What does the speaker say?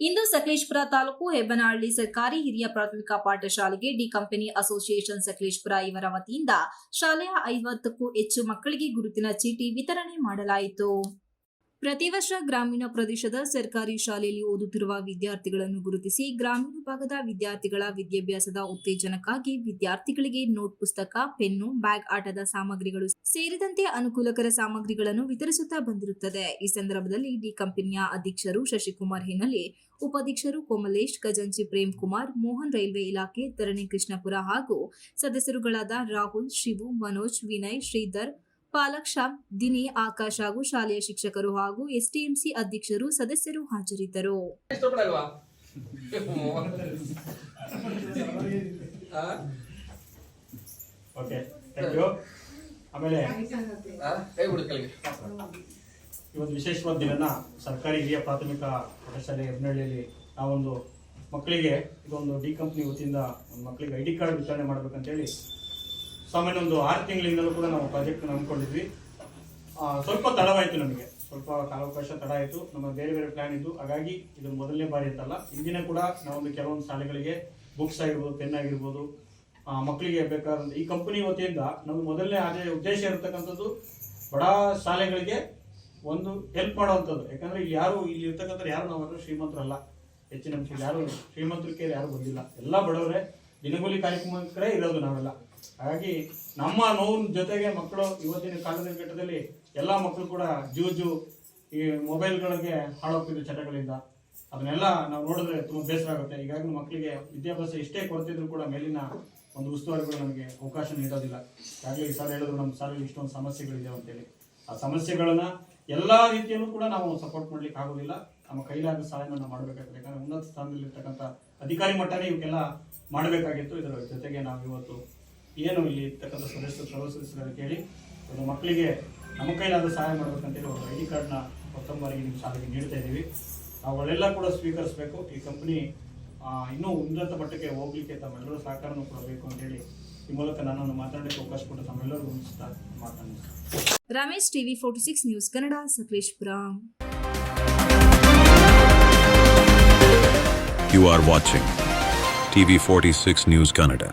ಇಂದು ಸಕಲೇಶ್ಪುರ ತಾಲೂಕು ಹೆಬ್ಬನಹಳ್ಳಿ ಸರ್ಕಾರಿ ಹಿರಿಯ ಪ್ರಾಥಮಿಕ ಪಾಠಶಾಲೆಗೆ ಡಿ ಕಂಪನಿ ಅಸೋಸಿಯೇಷನ್ ಸಕಲೇಶ್ಪುರ ಇವರ ವತಿಯಿಂದ ಶಾಲೆಯ ಐವತ್ತಕ್ಕೂ ಹೆಚ್ಚು ಮಕ್ಕಳಿಗೆ ಗುರುತಿನ ಚೀಟಿ ವಿತರಣೆ ಮಾಡಲಾಯಿತು. ಪ್ರತಿ ವರ್ಷ ಗ್ರಾಮೀಣ ಪ್ರದೇಶದ ಸರ್ಕಾರಿ ಶಾಲೆಯಲ್ಲಿ ಓದುತ್ತಿರುವ ವಿದ್ಯಾರ್ಥಿಗಳನ್ನು ಗುರುತಿಸಿ ಗ್ರಾಮೀಣ ಭಾಗದ ವಿದ್ಯಾರ್ಥಿಗಳ ವಿದ್ಯಾಭ್ಯಾಸದ ಉತ್ತೇಜನಕ್ಕಾಗಿ ವಿದ್ಯಾರ್ಥಿಗಳಿಗೆ ನೋಟ್ ಪುಸ್ತಕ, ಪೆನ್ನು, ಬ್ಯಾಗ್ ಆಟದ ಸಾಮಗ್ರಿಗಳು ಸೇರಿದಂತೆ ಅನುಕೂಲಕರ ಸಾಮಗ್ರಿಗಳನ್ನು ವಿತರಿಸುತ್ತಾ ಬಂದಿರುತ್ತದೆ. ಈ ಸಂದರ್ಭದಲ್ಲಿ ಡಿ ಕಂಪನಿಯ ಅಧ್ಯಕ್ಷರು ಶಶಿಕುಮಾರ್ ಹಿನ್ನೆಲೆ ಉಪಾಧ್ಯಕ್ಷರು ಕೋಮಲೇಶ್, ಖಜಾಂಚಿ ಪ್ರೇಮ್ ಕುಮಾರ್, ಮೋಹನ್ ರೈಲ್ವೆ ಇಲಾಖೆ, ಧರಣಿ ಕೃಷ್ಣಪುರ ಹಾಗೂ ಸದಸ್ಯರುಗಳಾದ ರಾಹುಲ್, ಶಿವು, ಮನೋಜ್, ವಿನಯ್, ಶ್ರೀಧರ್ ಪಾಲಕ್ ಶ್ಯಾಮ್ ದಿನಿ ಆಕಾಶ್ ಹಾಗೂ ಶಾಲೆಯ ಶಿಕ್ಷಕರು ಹಾಗೂ ಎಸ್ಟಿಎಂಸಿ ಅಧ್ಯಕ್ಷರು ಸದಸ್ಯರು ಹಾಜರಿದ್ದರು. ಓಕೆ ಥ್ಯಾಂಕ್ ಯು ಆಮೇಲೆ ಇವತ್ತು ವಿಶೇಷವಾದ ದಿನನ ಸರ್ಕಾರಿ ಹಿರಿಯ ಪ್ರಾಥಮಿಕ ಪಾಠಶಾಲೆ ಹೆಬ್ನಹಳ್ಳಿಯಲ್ಲಿ ನಾವೊಂದು ಮಕ್ಕಳಿಗೆ ಇದೊಂದು ಡಿ ಕಂಪ್ನಿ ವತಿಯಿಂದ ಒಂದು ಮಕ್ಕಳಿಗೆ ಐ ಡಿ ಕಾರ್ಡ್ ವಿತರಣೆ ಮಾಡ್ಬೇಕಂತೇಳಿ ಸಾಮಾನ್ಯ ಒಂದು ಆರು ತಿಂಗಳಿಂದಲೂ ಕೂಡ ನಾವು ಪ್ರಾಜೆಕ್ಟ್ ನಂಬ್ಕೊಂಡಿದ್ವಿ ಸ್ವಲ್ಪ ತಡವಾಯಿತು ನಮಗೆ. ಸ್ವಲ್ಪ ಕಾಲಾವಕಾಶ ತಡ ಆಯಿತು. ನಮ್ಮ ಬೇರೆ ಬೇರೆ ಪ್ಲಾನ್ ಇದ್ದು. ಹಾಗಾಗಿ ಇದು ಮೊದಲನೇ ಬಾರಿ ಅಂತಲ್ಲ. ಹಿಂದಿನ ಕೂಡ ನಾವೊಂದು ಕೆಲವೊಂದು ಶಾಲೆಗಳಿಗೆ ಬುಕ್ಸ್ ಆಗಿರ್ಬೋದು ಪೆನ್ ಆಗಿರ್ಬೋದು ಮಕ್ಕಳಿಗೆ ಬೇಕಾದಂಥ ಈ ಕಂಪನಿ ವತಿಯಿಂದ ನಮ್ಮ ಮೊದಲನೇ ಆದ ಉದ್ದೇಶ ಇರತಕ್ಕಂಥದ್ದು ಬಡ ಶಾಲೆಗಳಿಗೆ ಒಂದು ಹೆಲ್ಪ್ ಮಾಡುವಂಥದ್ದು. ಯಾಕಂದರೆ ಯಾರು ಇಲ್ಲಿ ಇರ್ತಕ್ಕಂಥ ಯಾರು ನಾವು ಶ್ರೀಮಂತರಲ್ಲ. ಹೆಚ್ಚಿನ ಯಾರು ಶ್ರೀಮಂತರಿಗೆ ಯಾರು ಬಂದಿಲ್ಲ. ಎಲ್ಲ ಬಡವರೇ. ದಿನಗೂಲಿ ಕಾರ್ಯಕ್ರಮಕ್ಕೇ ಇರೋದು ನಾವೆಲ್ಲ. ಹಾಗಾಗಿ ನಮ್ಮ ನೋವಿನ ಜೊತೆಗೆ ಮಕ್ಕಳು ಇವತ್ತಿನ ಕಾಲದ ಘಟ್ಟದಲ್ಲಿ ಎಲ್ಲ ಮಕ್ಕಳು ಕೂಡ ಜೂಜು ಈ ಮೊಬೈಲ್ಗಳಿಗೆ ಹಾಳೋಗ್ತಿದ್ದ ಚಟಗಳಿಂದ. ಅದನ್ನೆಲ್ಲ ನಾವು ನೋಡಿದ್ರೆ ತುಂಬಾ ಬೇಸರ ಆಗುತ್ತೆ. ಹೀಗಾಗಿ ಮಕ್ಕಳಿಗೆ ವಿದ್ಯಾಭ್ಯಾಸ ಇಷ್ಟೇ ಕೊರತಿದ್ರು ಕೂಡ ಮೇಲಿನ ಒಂದು ಉಸ್ತುವಾರಿಗಳು ನಮಗೆ ಅವಕಾಶ ನೀಡೋದಿಲ್ಲ. ಈಗಾಗಲೇ ಈ ಸಾರ್ ಹೇಳಿದ್ರು ನಮ್ಮ ಸಾರಲ್ಲಿ ಇಷ್ಟೊಂದು ಸಮಸ್ಯೆಗಳಿದೆ ಅಂತೇಳಿ. ಆ ಸಮಸ್ಯೆಗಳನ್ನ ಎಲ್ಲಾ ರೀತಿಯಲ್ಲೂ ಕೂಡ ನಾವು ಸಪೋರ್ಟ್ ಮಾಡ್ಲಿಕ್ಕೆ ಆಗೋದಿಲ್ಲ. ನಮ್ಮ ಕೈಲಾದ ಸಹಾಯವನ್ನು ಮಾಡಬೇಕಾಗುತ್ತೆ ಯಾಕಂದ್ರೆ ಉನ್ನತ ಸ್ಥಾನದಲ್ಲಿರ್ತಕ್ಕಂಥ ಅಧಿಕಾರಿ ಮಟ್ಟನೇ ಇವಕ್ಕೆಲ್ಲ ಮಾಡಬೇಕಾಗಿತ್ತು. ಇದರ ಜೊತೆಗೆ ನಾವು ಇವತ್ತು ಏನು ಇಲ್ಲಿ ಇರ್ತಕ್ಕಂಥ ಸದಸ್ಯರು ಸರ್ವ ಸದಸ್ಯರನ್ನು ಕೇಳಿ ಒಂದು ಮಕ್ಕಳಿಗೆ ನಮ್ಮ ಕೈಲಾದ ಸಹಾಯ ಮಾಡಬೇಕಂತೇಳಿ ಒಂದು ಐ ಡಿ ಕಾರ್ಡ್ನ ಪ್ರಥಮ ಬಾರಿಗೆ ನಿಮ್ಮ ಶಾಲೆಗೆ ನೀಡ್ತಾ ಇದ್ದೀವಿ. ಅವುಗಳೆಲ್ಲ ಕೂಡ ಸ್ವೀಕರಿಸಬೇಕು. ಈ ಕಂಪ್ನಿ ಇನ್ನೂ ಉನ್ನತ ಮಟ್ಟಕ್ಕೆ ಹೋಗ್ಲಿಕ್ಕೆ ತಮ್ಮೆಲ್ಲರೂ ಸಹಕಾರನೂ ಕೊಡಬೇಕು ಅಂತೇಳಿ ಈ ಮೂಲಕ ನನ್ನನ್ನು ಮಾತಾಡಲಿಕ್ಕೆ ಅವಕಾಶ ಕೊಟ್ಟು ತಮ್ಮೆಲ್ಲರಿಗೂ ಮಾತನಾಡಿ. Ramesh TV forty six news Kannada Sakleshpur. You are watching TV46 News Canada.